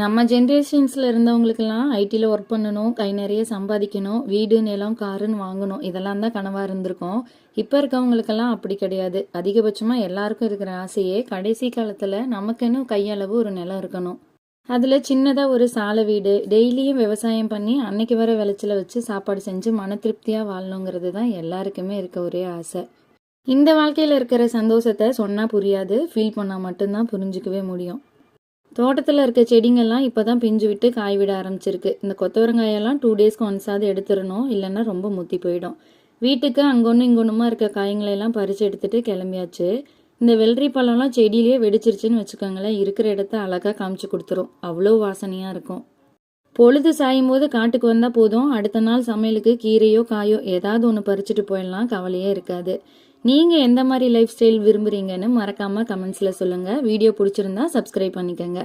நம்ம ஜென்ரேஷன்ஸில் இருந்தவங்களுக்கெல்லாம் ஐடியில் ஒர்க் பண்ணணும் கை நிறைய சம்பாதிக்கணும் வீடு நிலம் காருன்னு வாங்கணும். இதெல்லாம் தான் கனவாக இருந்திருக்கும். இப்போ இருக்கவங்களுக்கெல்லாம் அப்படி கிடையாது. அதிகபட்சமாக எல்லாருக்கும் இருக்கிற ஆசையே கடைசி காலத்தில் நமக்குன்னு கையளவு ஒரு நிலம் இருக்கணும். அதில் சின்னதாக ஒரு சாலை வீடு டெய்லியும் விவசாயம் பண்ணி அன்னைக்கு வர விளைச்சல வச்சு சாப்பாடு செஞ்சு மன திருப்தியாக வாழணுங்கிறது தான் எல்லாருக்குமே இருக்க ஒரே ஆசை. இந்த வாழ்க்கையில் இருக்கிற சந்தோஷத்தை சொன்னால் புரியாது ஃபீல் பண்ணால் மட்டும்தான் புரிஞ்சுக்கவே முடியும். தோட்டத்தில் இருக்க செடிங்கெல்லாம் இப்போ தான் பிஞ்சு விட்டு காய் விட ஆரம்பிச்சிருக்கு. இந்த கொத்தவரங்காயெல்லாம் டூ டேஸ்க்கு ஒன்ஸாவது எடுத்துடணும். இல்லைன்னா ரொம்ப முத்தி போயிடும். வீட்டுக்கு அங்கொன்னும் இங்கொன்றுமா இருக்க காய்ங்களையெல்லாம் பறித்து எடுத்துகிட்டு கிளம்பியாச்சு. இந்த வெள்ளரி பழம்லாம் செடியிலேயே வெடிச்சிருச்சுன்னு வச்சுக்கோங்களேன். இருக்கிற இடத்த அழகாக காமிச்சு கொடுத்துரும். அவ்வளோ வாசனையாக இருக்கும். பொழுது சாயும் போது காட்டுக்கு வந்தால் போதும். அடுத்த நாள் சமையலுக்கு கீரையோ காயோ ஏதாவது ஒன்று பறிச்சுட்டு போயிடலாம். கவலையே இருக்காது. நீங்கள் எந்த மாதிரி லைஃப் ஸ்டைல் விரும்புகிறீங்கன்னு மறக்காமல் கமெண்ட்ஸில் சொல்லுங்கள் வீடியோ பிடிச்சிருந்தா சப்ஸ்கிரைப் பண்ணிக்கோங்க.